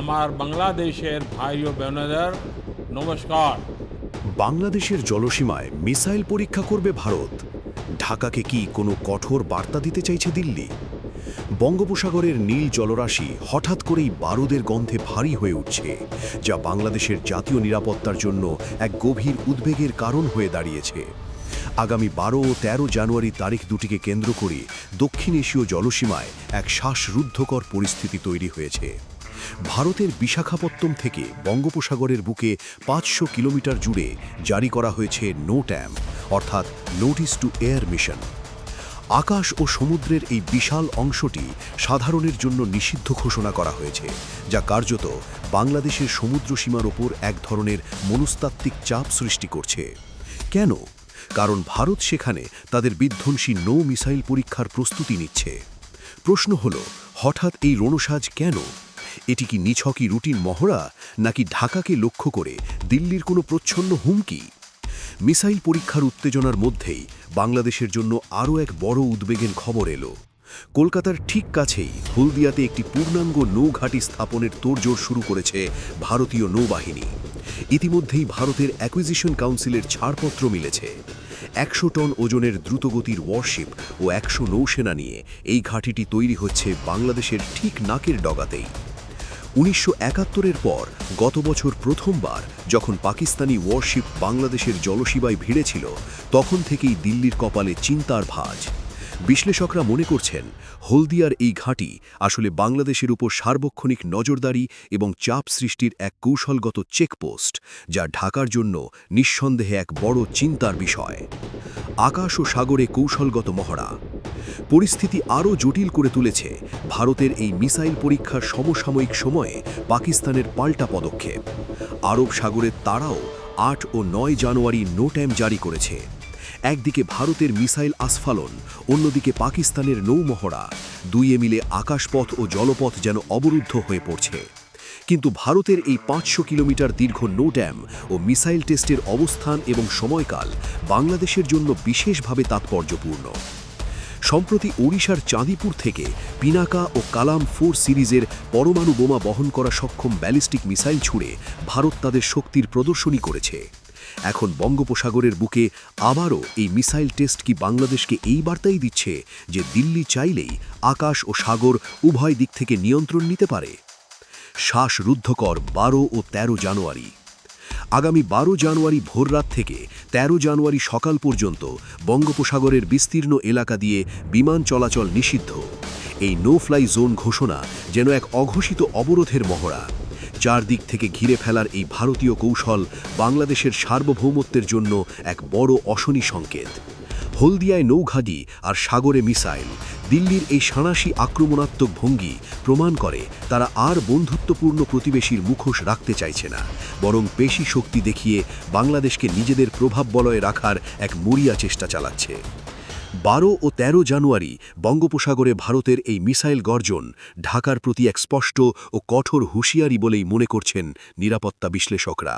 আমার বাংলাদেশের ভাই ও বোনেদের নমস্কার। বাংলাদেশের জলসীমায় মিসাইল পরীক্ষা করবে ভারত। ঢাকাকে কি কোনো কঠোর বার্তা দিতে চাইছে দিল্লি? বঙ্গোপসাগরের নীল জলরাশি হঠাৎ করেই বারুদের গন্ধে ভারী হয়ে উঠছে, যা বাংলাদেশের জাতীয় নিরাপত্তার জন্য এক গভীর উদ্বেগের কারণ হয়ে দাঁড়িয়েছে। আগামী বারো ও তেরো জানুয়ারি তারিখ দুটিকে কেন্দ্র করে দক্ষিণ এশীয় জলসীমায় এক শ্বাসরুদ্ধকর পরিস্থিতি তৈরি হয়েছে। ভারতের বিশাখাপত্তম থেকে বঙ্গোপসাগরের বুকে পাঁচশো কিলোমিটার জুড়ে জারি করা হয়েছে নো ট্যাম অর্থাৎ নোটিস টু এয়ার মিশন আকাশ ও সমুদ্রের এই বিশাল অংশটি সাধারণের জন্য নিষিদ্ধ ঘোষণা করা হয়েছে, যা কার্যত বাংলাদেশের সমুদ্র সীমার ওপর এক ধরনের মনস্তাত্ত্বিক চাপ সৃষ্টি করছে। কেন? কারণ ভারত সেখানে তাদের বিধ্বংসী নৌ মিসাইল পরীক্ষার প্রস্তুতি নিচ্ছে। প্রশ্ন হল, হঠাৎ এই রণসাজ কেন? এটি কি নিছকই রুটিন মহড়া, নাকি ঢাকাকে লক্ষ্য করে দিল্লির কোনো প্রচ্ছন্ন হুমকি? মিসাইল পরীক্ষার উত্তেজনার মধ্যেই বাংলাদেশের জন্য আরও এক বড় উদ্বেগের খবর এলো। কলকাতার ঠিক কাছেই হলদিয়াতে একটি পূর্ণাঙ্গ নৌঘাঁটি স্থাপনের তোড়জোড় শুরু করেছে ভারতীয় নৌবাহিনী। ইতিমধ্যেই ভারতের অ্যাকুইজিশন কাউন্সিলের ছাড়পত্র মিলেছে। একশো টন ওজনের দ্রুতগতির ওয়ারশিপ ও একশো নৌসেনা নিয়ে এই ঘাঁটিটি তৈরি হচ্ছে বাংলাদেশের ঠিক নাকের ডগাতেই। উনিশশো একাত্তরের পর, গত বছর প্রথমবার যখন পাকিস্তানি ওয়ারশিপ বাংলাদেশের জলসীমায় ভিড়েছিল, তখন থেকেই দিল্লির কপালে চিন্তার ভাঁজ। বিশ্লেষকরা মনে করছেন, হলদিয়ার এই ঘাঁটি আসলে বাংলাদেশের উপর সার্বক্ষণিক নজরদারি এবং চাপ সৃষ্টির এক কৌশলগত চেকপোস্ট, যা ঢাকার জন্য নিঃসন্দেহে এক বড় চিন্তার বিষয়। আকাশ ও সাগরে কৌশলগত মহড়া। পরিস্থিতি আরও জটিল করে তুলেছে। ভারতের এই মিসাইল পরীক্ষার সমসাময়িক সময়ে পাকিস্তানের পাল্টা পদক্ষেপ। আরব সাগরের তারাও আট ও নয় জানুয়ারি নো টাইম জারি করেছে। একদিকে ভারতের মিসাইল আস্ফালন, অন্যদিকে পাকিস্তানের নৌমহড়া। দুইয়ে মিলে আকাশপথ ও জলপথ যেন অবরুদ্ধ হয়ে পড়ছে। কিন্তু ভারতের এই পাঁচশো কিলোমিটার দীর্ঘ নো ড্যাম ও মিসাইল টেস্টের অবস্থান এবং সময়কাল বাংলাদেশের জন্য বিশেষভাবে তাৎপর্যপূর্ণ। সম্প্রতি ওড়িশার চাঁদিপুর থেকে পিনাকা ও কালাম ফোর সিরিজের পরমাণু বোমা বহন করা সক্ষম ব্যালিস্টিক মিসাইল ছুড়ে ভারত তাদের শক্তির প্রদর্শনী করেছে। এখন বঙ্গোপসাগরের বুকে আবারও এই মিসাইল টেস্ট কি বাংলাদেশকে এই বার্তাই দিচ্ছে যে দিল্লি চাইলেই আকাশ ও সাগর উভয় দিক থেকে নিয়ন্ত্রণ নিতে পারে? শ্বাসরুদ্ধকর বারো ও ১৩ জানুয়ারি আগামী বারো জানুয়ারি ভোররাত থেকে ১৩ জানুয়ারি সকাল পর্যন্ত বঙ্গোপসাগরের বিস্তীর্ণ এলাকা দিয়ে বিমান চলাচল নিষিদ্ধ। এই নো ফ্লাই জোন ঘোষণা যেন এক অঘোষিত অবরোধের মহড়া। চারদিক থেকে ঘিরে ফেলার এই ভারতীয় কৌশল বাংলাদেশের সার্বভৌমত্বের জন্য এক বড় অশনি সংকেত। হলদিয়ায় নৌঘাটি আর সাগরে মিসাইল। দিল্লির এই সাঁড়াশি আক্রমণাত্মক ভঙ্গি প্রমাণ করে তারা আর বন্ধুত্বপূর্ণ প্রতিবেশীর মুখোশ রাখতে চাইছে না, বরং পেশি শক্তি দেখিয়ে বাংলাদেশকে নিজেদের প্রভাব বলয়ে রাখার এক মরিয়া চেষ্টা চালাচ্ছে। বারো ও ১৩ জানুয়ারি বঙ্গোপসাগরে ভারতের এই মিসাইল গর্জন ঢাকার প্রতি এক স্পষ্ট ও কঠোর হুঁশিয়ারি বলেই মনে করছেন নিরাপত্তা বিশ্লেষকরা।